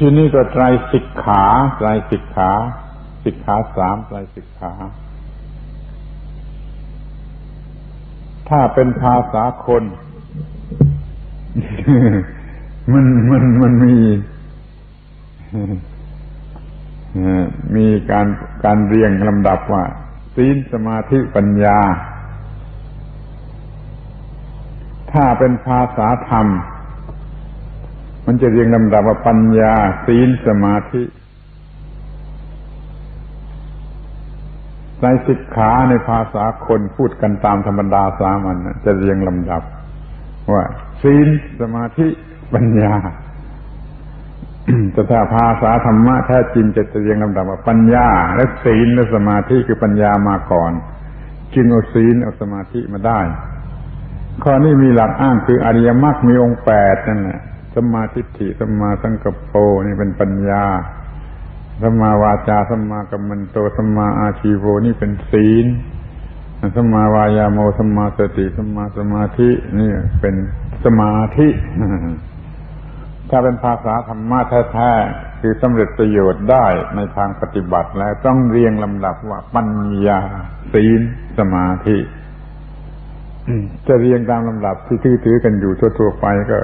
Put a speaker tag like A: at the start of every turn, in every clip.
A: ทีนี้ก็ไตรสิกขาไตรสิกขาสิกขาสามไตรสิกขา ถ้าเป็นภาษาคน มันมันมันมีมีการการเรียงลำดับว่าศีลสมาธิปัญญา ถ้าเป็นภาษาธรรม มันจะเรียงลำดับว่าปัญญาศีลสมาธิในสิกขาในภาษาคนพูดกันตามธรรมดาสามัญน่ะจะเรียงลำดับ ว่าศีลสมาธิปัญญาแต่ถ้าภาษาธรรมะแท้จริงจะเรียงลำดับว่าปัญญา และศีลและสมาธิคือปัญญามาก่อน จึงเอาศีลเอาสมาธิมาได้ ข้อนี้มีหลักอ้างคืออริยมรรคมีองค์แปดนั่นแหละ สมาทิฏฐิสมาสังกปโปนี่เป็นปัญญาสมาวาจาสมากัมมันโตสมาอาชีโวนี่เป็นศีลสมาวายาโมสมาสติสมาสมาธินี่เป็นสมาธิ ถ้าเป็นภาษาธรรมะแท้ๆคือสำเร็จประโยชน์ได้ในทางปฏิบัติแล้วต้องเรียงลำดับว่าปัญญาศีลสมาธิ จะเรียงตามลำดับที่ถือถือกันอยู่ทั่วๆไปก็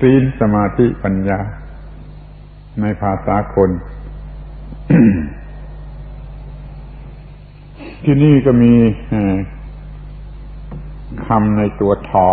A: ศีลสมาธิปัญญา ในภาษาคน ที่นี่ก็มีคำในตัวถอ